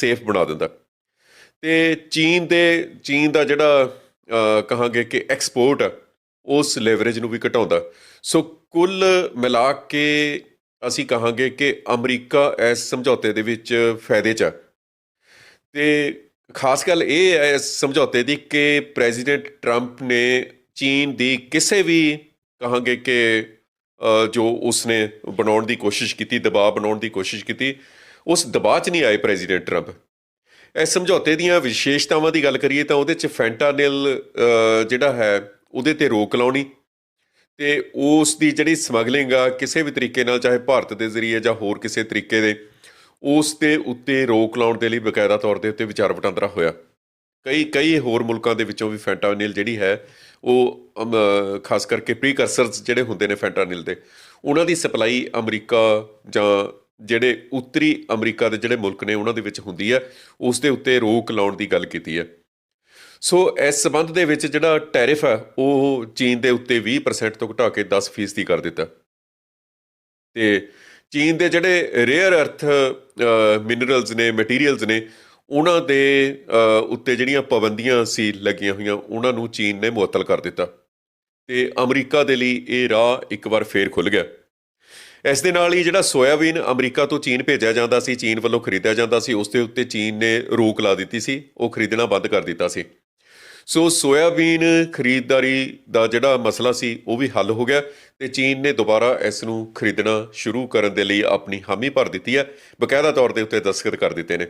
Safe ਬਣਾ ਦਿੰਦਾ। ਤੇ ਚੀਨ ਦੇ, ਚੀਨ ਦਾ ਜਿਹੜਾ ਕਹਾਂਗੇ ਕਿ ਐਕਸਪੋਰਟ ਆ, ਉਸ ਲੈਵਰੇਜ ਨੂੰ ਵੀ ਘਟਾਉਂਦਾ। ਸੋ ਕੁੱਲ ਮਿਲਾ ਕੇ ਅਸੀਂ ਕਹਾਂਗੇ ਕਿ ਅਮਰੀਕਾ ਇਸ ਸਮਝੌਤੇ ਦੇ ਵਿੱਚ ਫਾਇਦੇ 'ਚ ਆ। ਤੇ ਖਾਸ ਗੱਲ ਇਹ ਹੈ ਇਸ ਸਮਝੌਤੇ ਦੀ ਕਿ ਪ੍ਰੈਜ਼ੀਡੈਂਟ ਟਰੰਪ ਨੇ ਚੀਨ ਦੀ ਕਿਸੇ ਵੀ ਕਹਾਂਗੇ ਕਿ ਜੋ ਉਸਨੇ ਬਣਾਉਣ ਦੀ ਕੋਸ਼ਿਸ਼ ਕੀਤੀ, ਦਬਾਅ ਬਣਾਉਣ ਦੀ ਕੋਸ਼ਿਸ਼ ਕੀਤੀ ਉਸ ਦਬਾਅ 'ਚ ਨਹੀਂ ਆਏ ਪ੍ਰੈਜ਼ੀਡੈਂਟ ਟਰੰਪ। ਇਸ ਸਮਝੌਤੇ ਦੀਆਂ ਵਿਸ਼ੇਸ਼ਤਾਵਾਂ ਦੀ ਗੱਲ ਕਰੀਏ ਤਾਂ ਉਹਦੇ 'ਚ ਫੈਂਟਾਨਿਲ ਅ, ਜਿਹੜਾ ਹੈ ਉਹਦੇ ਤੇ ਰੋਕ ਲਾਉਣੀ ਤੇ ਉਸ ਦੀ ਜਿਹੜੀ ਸਮਗਲਿੰਗ ਆ ਕਿਸੇ ਵੀ ਤਰੀਕੇ ਨਾਲ ਚਾਹੇ ਭਾਰਤ ਦੇ ਜ਼ਰੀਏ ਜਾਂ ਹੋਰ ਕਿਸੇ ਤਰੀਕੇ ਦੇ ਉਸ ਦੇ ਉੱਤੇ ਰੋਕ ਲਾਉਣ ਦੇ ਲਈ ਬਕਾਇਦਾ ਤੌਰ ਦੇ ਉੱਤੇ ਵਿਚਾਰ ਵਟਾਂਦਰਾ ਹੋਇਆ। ਕਈ ਕਈ ਹੋਰ ਮੁਲਕਾਂ ਦੇ ਵਿੱਚੋਂ ਵੀ ਫੈਂਟਾਨਿਲ ਜਿਹੜੀ ਹੈ ਉਹ ਖਾਸ ਕਰਕੇ ਪ੍ਰੀਕਰਸਰਸ ਜਿਹੜੇ ਹੁੰਦੇ ਨੇ ਫੈਂਟਾਨਿਲ ਦੇ ਉਹਨਾਂ ਦੀ ਸਪਲਾਈ ਅਮਰੀਕਾ ਜਾਂ ਜਿਹੜੇ ਉੱਤਰੀ ਅਮਰੀਕਾ ਦੇ ਜਿਹੜੇ ਮੁਲਕ ਨੇ, ਉਹਨਾਂ ਦੇ ਵਿੱਚ ਹੁੰਦੀ ਹੈ। ਉਸ ਦੇ ਉੱਤੇ ਰੋਕ ਲਾਉਣ ਦੀ ਗੱਲ ਕੀਤੀ ਹੈ। ਸੋ ਇਸ ਸਬੰਧ ਦੇ ਵਿੱਚ ਜਿਹੜਾ ਟੈਰਿਫ ਹੈ, ਉਹ ਚੀਨ ਦੇ ਉੱਤੇ 20% ਤੋਂ ਘਟਾ ਕੇ 10% ਦੀ ਕਰ ਦਿੱਤਾ। ਤੇ ਚੀਨ ਦੇ ਜਿਹੜੇ ਰੇਅਰ ਅਰਥ ਮਿਨਰਲਸ ਨੇ ਮਟੀਰੀਅਲਸ ਨੇ, ਉਹਨਾਂ ਦੇ ਉੱਤੇ ਜਿਹੜੀਆਂ ਪਾਬੰਦੀਆਂ ਸੀ ਲੱਗੀਆਂ ਹੋਈਆਂ, ਉਹਨਾਂ ਨੂੰ ਚੀਨ ਨੇ ਮੁਅੱਤਲ ਕਰ ਦਿੱਤਾ। ਤੇ ਅਮਰੀਕਾ ਦੇ ਲਈ ਇਹ ਰਾਹ ਇੱਕ ਵਾਰ ਫੇਰ ਖੁੱਲ ਗਿਆ। ਇਸ ਦੇ ਨਾਲ ਹੀ ਜਿਹੜਾ ਸੋਇਆਬੀਨ ਅਮਰੀਕਾ ਤੋਂ ਚੀਨ ਭੇਜਿਆ ਜਾਂਦਾ ਸੀ, ਚੀਨ ਵੱਲੋਂ ਖਰੀਦਿਆ ਜਾਂਦਾ ਸੀ, ਉਸ ਦੇ ਉੱਤੇ ਚੀਨ ਨੇ ਰੋਕ ਲਾ ਦਿੱਤੀ ਸੀ, ਉਹ ਖਰੀਦਣਾ ਬੰਦ ਕਰ ਦਿੱਤਾ ਸੀ। ਸੋ ਸੋਇਆਬੀਨ ਖਰੀਦਦਾਰੀ ਦਾ ਜਿਹੜਾ ਮਸਲਾ ਸੀ, ਉਹ ਵੀ ਹੱਲ ਹੋ ਗਿਆ ਤੇ ਚੀਨ ਨੇ ਦੁਬਾਰਾ ਇਸ ਨੂੰ ਖਰੀਦਣਾ ਸ਼ੁਰੂ ਕਰਨ ਦੇ ਲਈ ਆਪਣੀ ਹਾਮੀ ਭਰ ਦਿੱਤੀ ਹੈ। ਬਕਾਇਦਾ ਤੌਰ ਦੇ ਉੱਤੇ ਦਸਤਖਤ ਕਰ ਦਿੱਤੇ ਨੇ।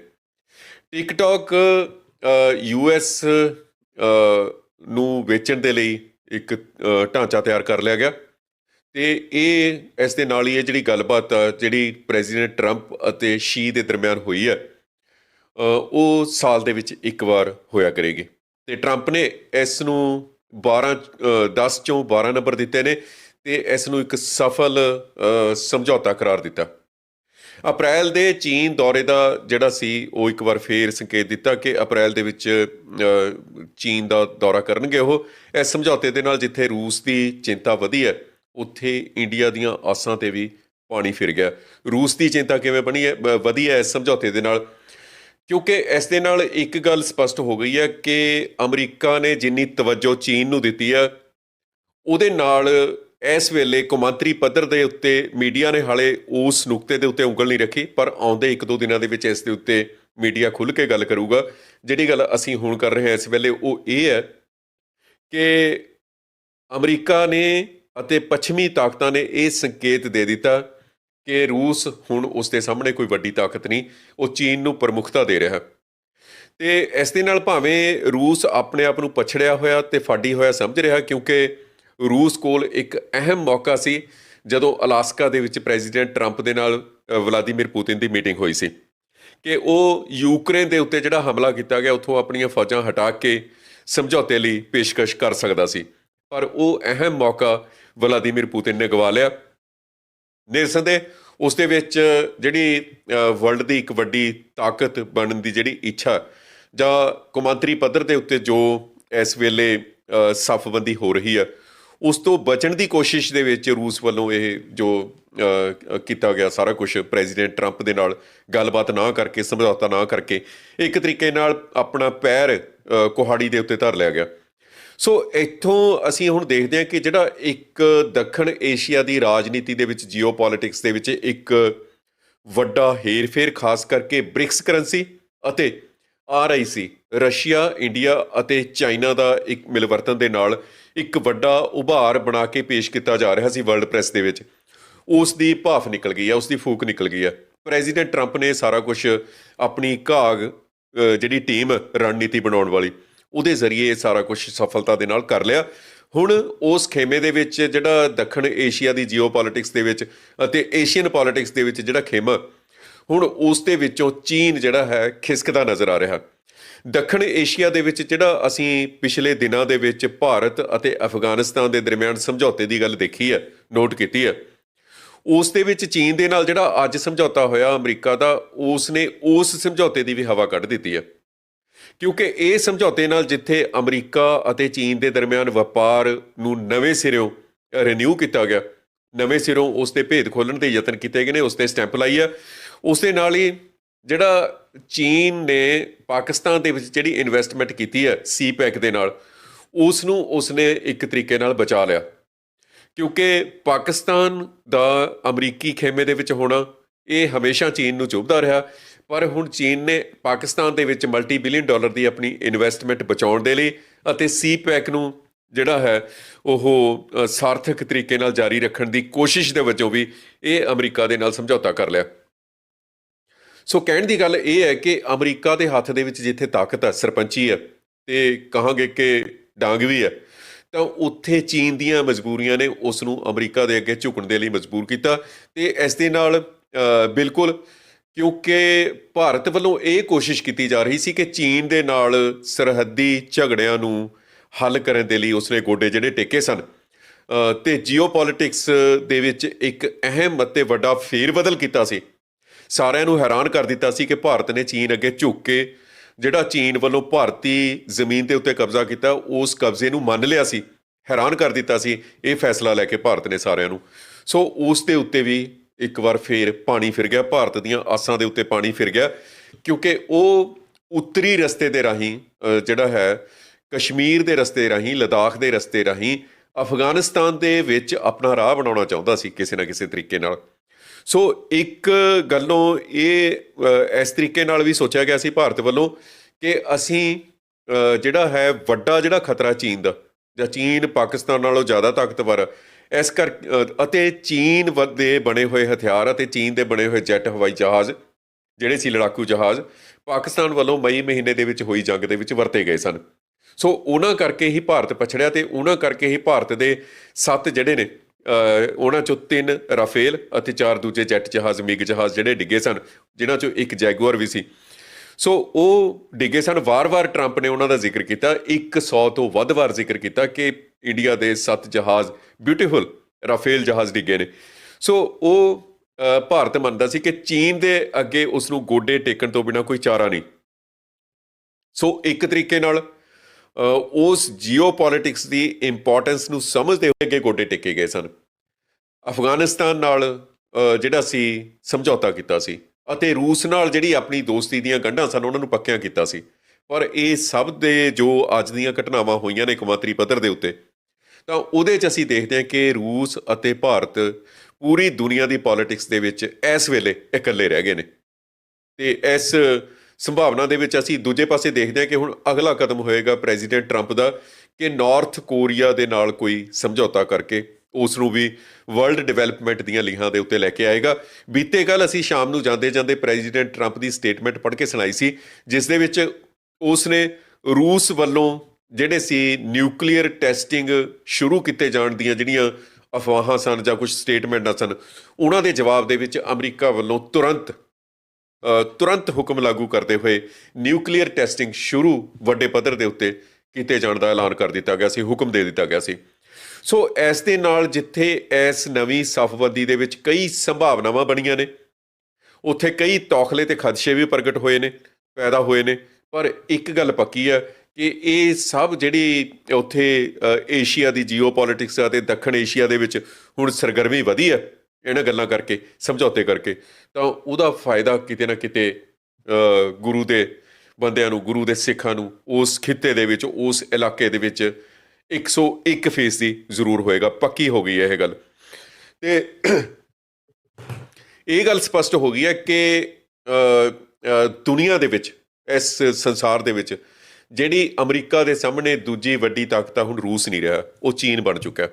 ਟਿਕਟੌਕ ਯੂਐਸ ਨੂੰ ਵੇਚਣ ਦੇ ਲਈ ਇੱਕ ਢਾਂਚਾ ਤਿਆਰ ਕਰ ਲਿਆ ਗਿਆ। ਤੇ ਇਹ ਇਸ ਦੇ ਨਾਲ ਹੀ ਇਹ ਜਿਹੜੀ ਗੱਲਬਾਤ ਆ, ਜਿਹੜੀ ਪ੍ਰੈਜ਼ੀਡੈਂਟ ਟਰੰਪ ਅਤੇ ਸ਼ੀ ਦੇ ਦਰਮਿਆਨ ਹੋਈ ਹੈ ਉਹ ਸਾਲ ਦੇ ਵਿੱਚ ਇੱਕ ਵਾਰ ਹੋਇਆ ਕਰੇਗੀ। ਤੇ ਟਰੰਪ ਨੇ ਇਸ ਨੂੰ 12 ਅ, 10 ਚੋਂ 12 ਨੰਬਰ ਦਿੱਤੇ ਨੇ ਤੇ ਇਸ ਨੂੰ ਇੱਕ ਸਫਲ ਸਮਝੌਤਾ ਕਰਾਰ ਦਿੱਤਾ। ਅਪ੍ਰੈਲ ਦੇ ਚੀਨ ਦੌਰੇ ਦਾ ਜਿਹੜਾ ਸੀ ਉਹ ਇੱਕ ਵਾਰ ਫੇਰ ਸੰਕੇਤ ਦਿੱਤਾ ਕਿ ਅਪ੍ਰੈਲ ਦੇ ਵਿੱਚ ਚੀਨ ਦਾ ਦੌਰਾ ਕਰਨਗੇ ਉਹ। ਇਸ ਸਮਝੌਤੇ ਦੇ ਨਾਲ ਜਿੱਥੇ ਰੂਸ ਦੀ ਚਿੰਤਾ ਵਧੀ ਹੈ ਉੱਥੇ ਇੰਡੀਆ ਦੀਆਂ ਆਸਾਂ ਤੇ ਵੀ ਪਾਣੀ ਫਿਰ ਗਿਆ। ਰੂਸ ਦੀ ਚਿੰਤਾ ਕਿਵੇਂ ਬਣੀ ਹੈ? ਬ- ਵਧੀ ਇਸ ਸਮਝੌਤੇ ਦੇ ਨਾਲ। ਕਿਉਂਕਿ ਇਸ ਦੇ ਨਾਲ ਇੱਕ ਗੱਲ ਸਪਸ਼ਟ ਹੋ ਗਈ ਹੈ ਕਿ ਅਮਰੀਕਾ ਨੇ ਜਿੰਨੀ ਤਵੱਜੋ ਚੀਨ ਨੂੰ ਦਿੱਤੀ ਹੈ ਉਹਦੇ ਨਾਲ ਇਸ ਵੇਲੇ ਕੌਮਾਂਤਰੀ ਪੱਧਰ ਦੇ ਉੱਤੇ ਮੀਡੀਆ ਨੇ ਹਾਲੇ ਉਸ ਨੁਕਤੇ ਦੇ ਉੱਤੇ ਉਂਗਲ ਨਹੀਂ ਰੱਖੀ, ਪਰ ਆਉਂਦੇ ਇੱਕ ਦੋ ਦਿਨਾਂ ਦੇ ਵਿੱਚ ਇਸ ਦੇ ਉੱਤੇ ਮੀਡੀਆ ਖੁੱਲ੍ਹ ਕੇ ਗੱਲ ਕਰੂਗਾ। ਜਿਹੜੀ ਗੱਲ ਅਸੀਂ ਹੁਣ ਕਰ ਰਹੇ ਹਾਂ ਇਸ ਵੇਲੇ ਉਹ ਇਹ ਹੈ ਕਿ ਅਮਰੀਕਾ ਨੇ ਅਤੇ ਪੱਛਮੀ ਤਾਕਤਾਂ ਨੇ ਇਹ ਸੰਕੇਤ ਦੇ ਦਿੱਤਾ ਕਿ ਰੂਸ ਹੁਣ ਉਸ ਦੇ ਸਾਹਮਣੇ ਕੋਈ ਵੱਡੀ ਤਾਕਤ ਨਹੀਂ, ਉਹ ਚੀਨ ਨੂੰ ਪ੍ਰਮੁਖਤਾ ਦੇ ਰਿਹਾ। ਹੈ ਤੇ ਇਸ ਦੇ ਨਾਲ ਭਾਵੇਂ ਰੂਸ ਆਪਣੇ ਆਪ ਨੂੰ ਪਛੜਿਆ ਹੋਇਆ ਤੇ ਫਾਡੀ ਹੋਇਆ ਸਮਝ ਰਿਹਾ, ਕਿਉਂਕਿ ਰੂਸ ਕੋਲ ਇੱਕ ਅਹਿਮ ਮੌਕਾ ਸੀ ਜਦੋਂ ਅਲਾਸਕਾ ਦੇ ਵਿੱਚ ਪ੍ਰੈਜ਼ੀਡੈਂਟ ਟਰੰਪ ਦੇ ਨਾਲ ਵਲਾਦੀਮੀਰ ਪੁਤਿਨ ਦੀ ਮੀਟਿੰਗ ਹੋਈ ਸੀ ਕਿ ਉਹ ਯੂਕਰੇਨ ਦੇ ਉੱਤੇ ਜਿਹੜਾ ਹਮਲਾ ਕੀਤਾ ਗਿਆ, ਉੱਥੋਂ ਆਪਣੀਆਂ ਫੌਜਾਂ ਹਟਾ ਕੇ ਸਮਝੌਤੇ ਲਈ ਪੇਸ਼ਕਸ਼ ਕਰ ਸਕਦਾ ਸੀ। ਪਰ ਉਹ ਅਹਿਮ ਮੌਕਾ ਵਲਾਦੀਮੀਰ ਪੁਤਿਨ ਨੇ ਗਵਾ ਲਿਆ। ਨਿਰਸੰਦੇਹ ਉਸ ਦੇ ਵਿੱਚ ਜਿਹੜੀ ਵਰਲਡ ਦੀ ਇੱਕ ਵੱਡੀ ਤਾਕਤ ਬਣਨ ਦੀ ਜਿਹੜੀ ਇੱਛਾ ਜਾਂ ਕੌਮਾਂਤਰੀ ਪੱਧਰ ਦੇ ਉੱਤੇ ਜੋ ਇਸ ਵੇਲੇ ਸਫਬੰਦੀ ਹੋ ਰਹੀ ਹੈ, ਉਸ ਤੋਂ ਬਚਣ ਦੀ ਕੋਸ਼ਿਸ਼ ਦੇ ਵਿੱਚ ਰੂਸ ਵੱਲੋਂ ਇਹ ਜੋ ਕੀਤਾ ਗਿਆ ਸਾਰਾ ਕੁਝ ਪ੍ਰੈਜ਼ੀਡੈਂਟ ਟਰੰਪ ਦੇ ਨਾਲ ਗੱਲਬਾਤ ਨਾ ਕਰਕੇ, ਸਮਝੌਤਾ ਨਾ ਕਰਕੇ, ਇੱਕ ਤਰੀਕੇ ਨਾਲ ਆਪਣਾ ਪੈਰ ਕੁਹਾੜੀ ਦੇ ਉੱਤੇ ਧਰ ਲਿਆ ਗਿਆ। ਸੋ ਇੱਥੋਂ ਅਸੀਂ ਹੁਣ ਦੇਖਦੇ ਹਾਂ ਕਿ ਜਿਹੜਾ ਇੱਕ ਦੱਖਣ ਏਸ਼ੀਆ ਦੀ ਰਾਜਨੀਤੀ ਦੇ ਵਿੱਚ ਜੀਓਪੋਲਿਟਿਕਸ ਦੇ ਵਿੱਚ ਇੱਕ ਵੱਡਾ ਹੇਰਫੇਰ, ਖਾਸ ਕਰਕੇ ਬ੍ਰਿਕਸ ਕਰੰਸੀ ਅਤੇ ਆਰਆਈਸੀ ਰਸ਼ੀਆ, ਇੰਡੀਆ ਅਤੇ ਚਾਈਨਾ ਦਾ ਇੱਕ ਮਿਲਵਰਤਨ ਦੇ ਨਾਲ ਇੱਕ ਵੱਡਾ ਉਭਾਰ ਬਣਾ ਕੇ ਪੇਸ਼ ਕੀਤਾ ਜਾ ਰਿਹਾ ਸੀ ਵਰਲਡ ਪ੍ਰੈਸ ਦੇ ਵਿੱਚ। ਉਸ ਦੀ ਭਾਫ ਨਿਕਲ ਗਈ ਹੈ ਉਸ ਦੀ ਫੂਕ ਨਿਕਲ ਗਈ ਹੈ ਪ੍ਰੈਜ਼ੀਡੈਂਟ ਟਰੰਪ ਨੇ ਸਾਰਾ ਕੁਝ ਆਪਣੀ ਘਾਗ ਜਿਹੜੀ ਟੀਮ, ਰਣਨੀਤੀ ਬਣਾਉਣ ਵਾਲੀ ਉਹਦੇ ਜ਼ਰੀਏ ਇਹ ਸਾਰਾ ਕੁਝ ਸਫਲਤਾ ਦੇ ਨਾਲ ਕਰ ਲਿਆ। ਹੁਣ ਉਸ ਖੇਮੇ ਦੇ ਵਿੱਚ ਜਿਹੜਾ ਦੱਖਣ ਏਸ਼ੀਆ ਦੀ ਜੀਓਪੋਲਿਟਿਕਸ ਦੇ ਵਿੱਚ ਅਤੇ ਏਸ਼ੀਅਨ ਪੋਲਿਟਿਕਸ ਦੇ ਵਿੱਚ ਜਿਹੜਾ ਖੇਮਾ, ਹੁਣ ਉਸ ਦੇ ਵਿੱਚੋਂ ਚੀਨ ਜਿਹੜਾ ਹੈ ਖਿਸਕਦਾ ਨਜ਼ਰ ਆ ਰਿਹਾ। ਦੱਖਣ ਏਸ਼ੀਆ ਦੇ ਵਿੱਚ ਜਿਹੜਾ ਅਸੀਂ ਪਿਛਲੇ ਦਿਨਾਂ ਦੇ ਵਿੱਚ ਭਾਰਤ ਅਤੇ ਅਫਗਾਨਿਸਤਾਨ ਦੇ ਦਰਮਿਆਨ ਸਮਝੌਤੇ ਦੀ ਗੱਲ ਦੇਖੀ ਹੈ, ਨੋਟ ਕੀਤੀ ਹੈ। ਉਸ ਦੇ ਵਿੱਚ ਚੀਨ ਦੇ ਨਾਲ ਜਿਹੜਾ ਅੱਜ ਸਮਝੌਤਾ ਹੋਇਆ ਅਮਰੀਕਾ ਦਾ, ਉਸ ਨੇ ਉਸ ਸਮਝੌਤੇ ਦੀ ਵੀ ਹਵਾ ਕੱਢ ਦਿੱਤੀ ਹੈ। ਕਿਉਂਕਿ ਇਹ ਸਮਝੌਤੇ ਨਾਲ ਜਿੱਥੇ ਅਮਰੀਕਾ ਅਤੇ ਚੀਨ ਦੇ ਦਰਮਿਆਨ ਵਪਾਰ ਨੂੰ ਨਵੇਂ ਸਿਰਿਓਂ ਰੀਨਿਊ ਕੀਤਾ ਗਿਆ, ਨਵੇਂ ਸਿਰੋਂ ਉਸ 'ਤੇ ਭੇਦ ਖੋਲਣ ਦੇ ਯਤਨ ਕੀਤੇ ਗਏ ਨੇ, ਉਸ ਤੇ ਸਟੈਂਪ ਲਾਈ ਆ। ਉਸ ਦੇ ਨਾਲ ਹੀ ਜਿਹੜਾ ਚੀਨ ਨੇ ਪਾਕਿਸਤਾਨ ਦੇ ਵਿੱਚ ਜਿਹੜੀ ਇਨਵੈਸਟਮੈਂਟ ਕੀਤੀ ਹੈ ਸੀਪੈਕ ਦੇ ਨਾਲ, ਉਸ ਨੂੰ ਉਸਨੇ ਇੱਕ ਤਰੀਕੇ ਨਾਲ ਬਚਾ ਲਿਆ। ਕਿਉਂਕਿ ਪਾਕਿਸਤਾਨ ਦਾ ਅਮਰੀਕੀ ਖੇਮੇ ਦੇ ਵਿੱਚ ਹੋਣਾ, ਇਹ ਹਮੇਸ਼ਾ ਚੀਨ ਨੂੰ ਚੁਭਦਾ ਰਿਹਾ। ਪਰ ਹੁਣ ਚੀਨ ਨੇ ਪਾਕਿਸਤਾਨ ਦੇ ਵਿੱਚ ਮਲਟੀ ਬਿਲੀਅਨ ਡਾਲਰ ਦੀ ਆਪਣੀ ਇਨਵੈਸਟਮੈਂਟ ਬਚਾਉਣ ਦੇ ਲਈ ਅਤੇ ਸੀਪੈਕ ਨੂੰ ਜਿਹੜਾ ਹੈ ਉਹ ਸਾਰਥਕ ਤਰੀਕੇ ਨਾਲ ਜਾਰੀ ਰੱਖਣ ਦੀ ਕੋਸ਼ਿਸ਼ ਦੇ ਵਜੋਂ ਵੀ ਇਹ ਅਮਰੀਕਾ ਦੇ ਨਾਲ ਸਮਝੌਤਾ ਕਰ ਲਿਆ। ਸੋ ਕਹਿਣ ਦੀ ਗੱਲ ਇਹ ਹੈ ਕਿ ਅਮਰੀਕਾ ਦੇ ਹੱਥ ਦੇ ਵਿੱਚ ਜਿੱਥੇ ਤਾਕਤ ਹੈ, ਸਰਪੰਚੀ ਹੈ ਤੇ ਕਹਾਂਗੇ ਕਿ ਡਾਂਗ ਵੀ ਹੈ, ਤਾਂ ਉੱਥੇ ਚੀਨ ਦੀਆਂ ਮਜਬੂਰੀਆਂ ਨੇ ਉਸ ਨੂੰ ਅਮਰੀਕਾ ਦੇ ਅੱਗੇ ਝੁਕਣ ਦੇ ਲਈ ਮਜਬੂਰ ਕੀਤਾ ਤੇ ਇਸ ਦੇ ਨਾਲ ਬਿਲਕੁਲ ਕਿਉਂਕਿ ਭਾਰਤ ਵੱਲੋਂ ਇਹ ਕੋਸ਼ਿਸ਼ ਕੀਤੀ ਜਾ ਰਹੀ ਸੀ ਕਿ ਚੀਨ ਦੇ ਨਾਲ ਸਰਹੱਦੀ ਝਗੜਿਆਂ ਨੂੰ ਹੱਲ ਕਰਨ ਦੇ ਲਈ ਉਸਨੇ ਗੋਡੇ ਜਿਹੜੇ ਟੇਕੇ ਸਨ। ਅ, ਤੇ ਜੀਓਪੋਲਿਟਿਕਸ ਦੇ ਵਿੱਚ ਇੱਕ ਅਹਿਮ ਅਤੇ ਵੱਡਾ ਫੇਰਬਦਲ ਕੀਤਾ ਸੀ। ਸਾਰਿਆਂ ਨੂੰ ਹੈਰਾਨ ਕਰ ਦਿੱਤਾ ਸੀ ਕਿ ਭਾਰਤ ਨੇ ਚੀਨ ਅੱਗੇ ਝੁੱਕ ਕੇ ਜਿਹੜਾ ਚੀਨ ਵੱਲੋਂ ਭਾਰਤੀ ਜ਼ਮੀਨ ਦੇ ਉੱਤੇ ਕਬਜ਼ਾ ਕੀਤਾ ਉਸ ਕਬਜ਼ੇ ਨੂੰ ਮੰਨ ਲਿਆ ਸੀ। ਹੈਰਾਨ ਕਰ ਦਿੱਤਾ ਸੀ ਇਹ ਫੈਸਲਾ ਲੈ ਕੇ ਭਾਰਤ ਨੇ ਸਾਰਿਆਂ ਨੂੰ। ਸੋ ਉਸ ਦੇ ਉੱਤੇ ਵੀ ਇੱਕ ਵਾਰ ਫੇਰ ਪਾਣੀ ਫਿਰ ਗਿਆ, ਭਾਰਤ ਦੀਆਂ ਆਸਾਂ ਦੇ ਉੱਤੇ ਪਾਣੀ ਫਿਰ ਗਿਆ, ਕਿਉਂਕਿ ਉਹ ਉੱਤਰੀ ਰਸਤੇ ਦੇ ਰਾਹੀਂ ਜਿਹੜਾ ਹੈ, ਕਸ਼ਮੀਰ ਦੇ ਰਸਤੇ ਰਾਹੀਂ, ਲਦਾਖ ਦੇ ਰਸਤੇ ਰਾਹੀਂ, ਅਫਗਾਨਿਸਤਾਨ ਦੇ ਵਿੱਚ ਆਪਣਾ ਰਾਹ ਬਣਾਉਣਾ ਚਾਹੁੰਦਾ ਸੀ ਕਿਸੇ ਨਾ ਕਿਸੇ ਤਰੀਕੇ ਨਾਲ। ਸੋ ਇੱਕ ਗੱਲੋਂ ਇਹ ਇਸ ਤਰੀਕੇ ਨਾਲ ਵੀ ਸੋਚਿਆ ਗਿਆ ਸੀ ਭਾਰਤ ਵੱਲੋਂ ਕਿ ਅਸੀਂ ਜਿਹੜਾ ਹੈ ਵੱਡਾ ਜਿਹੜਾ ਖਤਰਾ ਚੀਨ ਦਾ, ਜਾਂ ਚੀਨ ਪਾਕਿਸਤਾਨ ਨਾਲੋਂ ਜ਼ਿਆਦਾ ਤਾਕਤਵਰ ਇਸ ਕਰ ਅਤੇ ਚੀਨ ਵ- ਦੇ ਬਣੇ ਹੋਏ ਹਥਿਆਰ ਅਤੇ ਚੀਨ ਦੇ ਬਣੇ ਹੋਏ ਜੈਟ ਹਵਾਈ ਜਹਾਜ਼, ਜਿਹੜੇ ਸੀ ਲੜਾਕੂ ਜਹਾਜ਼, ਪਾਕਿਸਤਾਨ ਵੱਲੋਂ ਮਈ ਮਹੀਨੇ ਦੇ ਵਿੱਚ ਹੋਈ ਜੰਗ ਦੇ ਵਿੱਚ ਵਰਤੇ ਗਏ ਸਨ। ਸੋ ਉਹਨਾਂ ਕਰਕੇ ਹੀ ਭਾਰਤ ਪਛੜਿਆ ਤੇ ਉਹਨਾਂ ਕਰਕੇ ਹੀ ਭਾਰਤ ਦੇ ਸੱਤ ਜਿਹੜੇ ਨੇ ਉਹਨਾਂ ਚੋਂ ਤਿੰਨ ਰਾਫੇਲ ਅਤੇ ਚਾਰ ਦੂਜੇ ਜੈਟ ਜਹਾਜ਼, ਮਿਗ ਜਹਾਜ਼ ਜਿਹੜੇ ਡਿੱਗੇ ਸਨ, ਜਿਨ੍ਹਾਂ ਚੋਂ ਇੱਕ ਜੈਗੂਅਰ ਵੀ ਸੀ। ਸੋ ਉਹ ਡਿੱਗੇ ਸਨ। ਵਾਰ-ਵਾਰ ਟਰੰਪ ਨੇ ਉਹਨਾਂ ਦਾ ਜ਼ਿਕਰ ਕੀਤਾ। 100 ਤੋਂ ਵੱਧ ਵਾਰ ਜ਼ਿਕਰ ਕੀਤਾ ਕਿ ਇੰਡੀਆ ਦੇ ਸੱਤ ਜਹਾਜ਼ ਬਿਊਟੀਫੁਲ ਰਾਫੇਲ ਜਹਾਜ਼ ਡਿੱਗੇ ਨੇ। ਸੋ ਉਹ ਭਾਰਤ ਮੰਨਦਾ ਸੀ ਕਿ ਚੀਨ ਦੇ ਅੱਗੇ ਉਸ ਨੂੰ ਗੋਡੇ ਟੇਕਣ ਤੋਂ ਬਿਨਾ ਕੋਈ ਚਾਰਾ ਨਹੀਂ। ਸੋ ਇੱਕ ਤਰੀਕੇ ਨਾਲ ਅ, ਉਸ ਜੀਓਪੋਲਿਟਿਕਸ ਦੀ ਇੰਪੋਰਟੈਂਸ ਨੂੰ ਸਮਝਦੇ ਹੋਏ ਅੱਗੇ ਗੋਡੇ ਟੇਕੇ ਗਏ ਸਨ। ਅਫਗਾਨਿਸਤਾਨ ਨਾਲ ਜਿਹੜਾ ਸੀ ਸਮਝੌਤਾ ਕੀਤਾ ਸੀ ਅਤੇ ਰੂਸ ਨਾਲ ਜਿਹੜੀ ਆਪਣੀ ਦੋਸਤੀ ਦੀਆਂ ਗੰਢਾਂ ਸਨ ਉਹਨਾਂ ਨੂੰ ਪੱਕਿਆਂ ਕੀਤਾ ਸੀ। ਪਰ ਇਹ ਸਭ ਦੇ ਜੋ ਅੱਜ ਦੀਆਂ ਘਟਨਾਵਾਂ ਹੋਈਆਂ ਨੇ ਕੌਮਾਂਤਰੀ ਪੱਧਰ ਦੇ ਉੱਤੇ ਤਾਂ ਉਹਦੇ 'ਚ ਅਸੀਂ ਦੇਖਦੇ ਹਾਂ ਕਿ ਰੂਸ ਅਤੇ ਭਾਰਤ ਪੂਰੀ ਦੁਨੀਆ ਦੀ ਪੋਲਿਟਿਕਸ ਦੇ ਵਿੱਚ ਇਸ ਵੇਲੇ ਇਕੱਲੇ ਰਹਿ ਗਏ ਨੇ। ਤੇ ਇਸ ਸੰਭਾਵਨਾ ਦੇ ਵਿੱਚ ਅਸੀਂ ਦੂਜੇ ਪਾਸੇ ਦੇਖਦੇ ਹਾਂ ਕਿ ਹੁਣ ਅਗਲਾ ਕਦਮ ਹੋਏਗਾ ਪ੍ਰੈਜ਼ੀਡੈਂਟ ਟਰੰਪ ਦਾ ਕਿ ਨਾਰਥ ਕੋਰੀਆ ਦੇ ਨਾਲ ਕੋਈ ਸਮਝੌਤਾ ਕਰਕੇ ਉਸ ਨੂੰ ਵੀ ਵਰਲਡ ਡਿਵੈਲਪਮੈਂਟ ਦੀਆਂ ਲੀਹਾਂ ਦੇ ਉੱਤੇ ਲੈ ਕੇ ਆਏਗਾ। ਬੀਤੇ ਕੱਲ ਅਸੀਂ ਸ਼ਾਮ ਨੂੰ ਜਾਂਦੇ ਜਾਂਦੇ ਪ੍ਰੈਜ਼ੀਡੈਂਟ ਟਰੰਪ ਦੀ ਸਟੇਟਮੈਂਟ ਪੜ੍ਹ ਕੇ ਸੁਣਾਈ ਸੀ, ਜਿਸ ਦੇ ਵਿੱਚ ਉਸ ਨੇ ਰੂਸ ਵੱਲੋਂ ਜਿਹੜੇ ਸੀ ਨਿਊਕਲੀਅਰ ਟੈਸਟਿੰਗ ਸ਼ੁਰੂ ਕੀਤੇ ਜਾਣ ਦੀਆਂ ਜਿਹੜੀਆਂ ਅਫਵਾਹਾਂ ਸਨ ਜਾਂ ਕੁਝ ਸਟੇਟਮੈਂਟਾਂ ਸਨ, ਉਹਨਾਂ ਦੇ ਜਵਾਬ ਦੇ ਵਿੱਚ ਅਮਰੀਕਾ ਵੱਲੋਂ ਤੁਰੰਤ ਤੁਰੰਤ ਹੁਕਮ ਲਾਗੂ ਕਰਦੇ ਹੋਏ ਨਿਊਕਲੀਅਰ ਟੈਸਟਿੰਗ ਸ਼ੁਰੂ ਵੱਡੇ ਪੱਧਰ ਦੇ ਉੱਤੇ ਕੀਤੇ ਜਾਣ ਦਾ ਐਲਾਨ ਕਰ ਦਿੱਤਾ ਗਿਆ ਸੀ, ਹੁਕਮ ਦੇ ਦਿੱਤਾ ਗਿਆ ਸੀ। ਸੋ ਇਸ ਦੇ ਨਾਲ ਜਿੱਥੇ ਇਸ ਨਵੀਂ ਸਫਵਦੀ ਦੇ ਵਿੱਚ ਕਈ ਸੰਭਾਵਨਾਵਾਂ ਬਣੀਆਂ ਨੇ, ਉੱਥੇ ਕਈ ਤੌਖਲੇ ਤੇ ਖਦਸ਼ੇ ਵੀ ਪ੍ਰਗਟ ਹੋਏ ਨੇ, ਪੈਦਾ ਹੋਏ ਨੇ, ਪਰ ਇੱਕ ਗੱਲ ਪੱਕੀ ਹੈ ਕਿ ਇਹ ਸਭ ਜਿਹੜੀ ਉੱਥੇ ਏਸ਼ੀਆ ਦੀ ਜੀਓਪੋਲਿਟਿਕਸ ਅਤੇ ਦੱਖਣ ਏਸ਼ੀਆ ਦੇ ਵਿੱਚ ਹੁਣ ਸਰਗਰਮੀ ਵਧੀ ਹੈ, ਇਹਨਾਂ ਗੱਲਾਂ ਕਰਕੇ, ਸਮਝੌਤੇ ਕਰਕੇ, ਤਾਂ ਉਹਦਾ ਫਾਇਦਾ ਕਿਤੇ ਨਾ ਕਿਤੇ ਗੁਰੂ ਦੇ ਬੰਦਿਆਂ ਨੂੰ, ਗੁਰੂ ਦੇ ਸਿੱਖਾਂ ਨੂੰ, ਉਸ ਖਿੱਤੇ ਦੇ ਵਿੱਚ, ਉਸ ਇਲਾਕੇ ਦੇ ਵਿੱਚ 101 ਫੀਸਦੀ ਜ਼ਰੂਰ ਹੋਏਗਾ, ਪੱਕੀ ਹੋ ਗਈ ਹੈ ਇਹ ਗੱਲ। ਤੇ ਇਹ ਗੱਲ ਸਪਸ਼ਟ ਹੋ ਗਈ ਹੈ ਕਿ ਦੁਨੀਆ ਦੇ ਵਿੱਚ, ਇਸ ਸੰਸਾਰ ਦੇ ਵਿੱਚ ਜਿਹੜੀ ਅਮਰੀਕਾ ਦੇ ਸਾਹਮਣੇ ਦੂਜੀ ਵੱਡੀ ਤਾਕਤ ਆ, ਹੁਣ ਰੂਸ ਨਹੀਂ ਰਿਹਾ, ਉਹ ਚੀਨ ਬਣ ਚੁੱਕਾ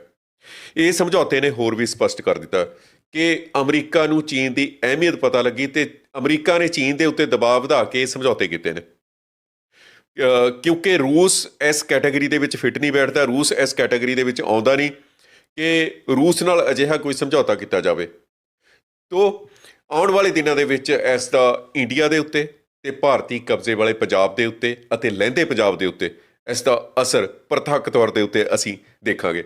ਇਹ ਸਮਝੌਤੇ ਨੇ ਹੋਰ ਵੀ ਸਪਸ਼ਟ ਕਰ ਦਿੱਤਾ ਕਿ ਅਮਰੀਕਾ ਨੂੰ ਚੀਨ ਦੀ ਅਹਿਮੀਅਤ ਪਤਾ ਲੱਗੀ ਤੇ ਅਮਰੀਕਾ ਨੇ ਚੀਨ ਦੇ ਉੱਤੇ ਦਬਾਅ ਵਧਾ ਕੇ ਸਮਝੌਤੇ ਕੀਤੇ ਨੇ। ਕਿਉਂਕਿ ਰੂਸ ਇਸ ਕੈਟਾਗਰੀ ਦੇ ਵਿੱਚ ਫਿੱਟ ਨਹੀਂ ਬੈਠਦਾ, ਰੂਸ ਇਸ ਕੈਟਾਗਰੀ ਦੇ ਵਿੱਚ ਆਉਂਦਾ ਨਹੀਂ ਕਿ ਰੂਸ ਨਾਲ ਅਜਿਹਾ ਕੋਈ ਸਮਝੌਤਾ ਕੀਤਾ ਜਾਵੇ। ਤੋ, ਆਉਣ ਵਾਲੇ ਦਿਨਾਂ ਦੇ ਵਿੱਚ ਇਸ ਦਾ ਇੰਡੀਆ ਦੇ ਉੱਤੇ ਤੇ ਭਾਰਤੀ ਕਬਜ਼ੇ ਵਾਲੇ ਪੰਜਾਬ ਦੇ ਉੱਤੇ ਅਤੇ ਲਹਿੰਦੇ ਪੰਜਾਬ ਦੇ ਉੱਤੇ, ਇਸ ਦਾ ਅਸਰ ਪ੍ਰਤੱਖ ਤੌਰ ਦੇ ਉੱਤੇ ਅਸੀਂ ਦੇਖਾਂਗੇ।